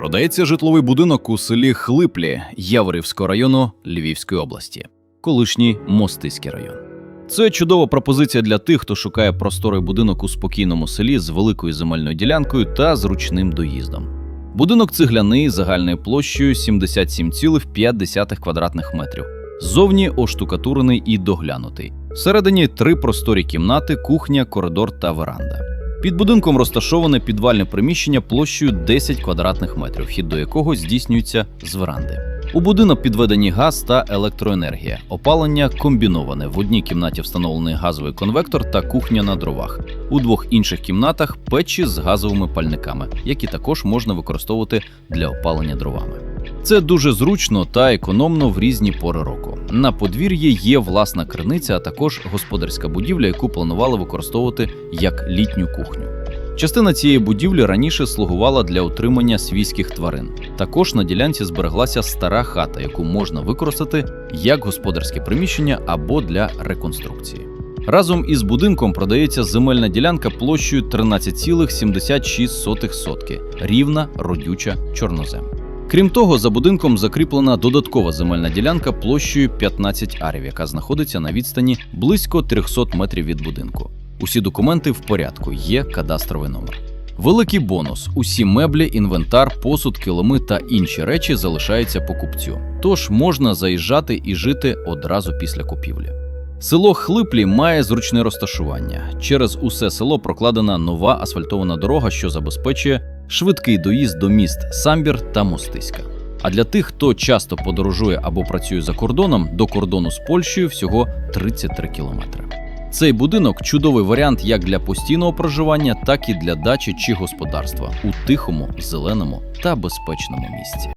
Продається житловий будинок у селі Хлиплі Яворівського району Львівської області, колишній Мостиський район. Це чудова пропозиція для тих, хто шукає просторий будинок у спокійному селі з великою земельною ділянкою та зручним доїздом. Будинок цегляний загальною площею 77,5 квадратних метрів. Ззовні оштукатурений і доглянутий. Всередині три просторі кімнати, кухня, коридор та веранда. Під будинком розташоване підвальне приміщення площею 10 квадратних метрів, вхід до якого здійснюється з веранди. У будинок підведені газ та електроенергія. Опалення комбіноване. В одній кімнаті встановлений газовий конвектор та кухня на дровах. У двох інших кімнатах печі з газовими пальниками, які також можна використовувати для опалення дровами. Це дуже зручно та економно в різні пори року. На подвір'ї є власна криниця, а також господарська будівля, яку планували використовувати як літню кухню. Частина цієї будівлі раніше слугувала для утримання свійських тварин. Також на ділянці збереглася стара хата, яку можна використати як господарське приміщення або для реконструкції. Разом із будинком продається земельна ділянка площею 13,76 сотки, рівна, родюча чорнозем. Крім того, за будинком закріплена додаткова земельна ділянка площею 15 арів, яка знаходиться на відстані близько 300 метрів від будинку. Усі документи в порядку, є кадастровий номер. Великий бонус: усі меблі, інвентар, посуд, килими та інші речі залишаються покупцю. Тож можна заїжджати і жити одразу після купівлі. Село Хлиплі має зручне розташування. Через усе село прокладена нова асфальтована дорога, що забезпечує швидкий доїзд до міст Самбір та Мостиська. А для тих, хто часто подорожує або працює за кордоном, до кордону з Польщею всього 33 кілометри. Цей будинок чудовий варіант як для постійного проживання, так і для дачі чи господарства у тихому, зеленому та безпечному місці.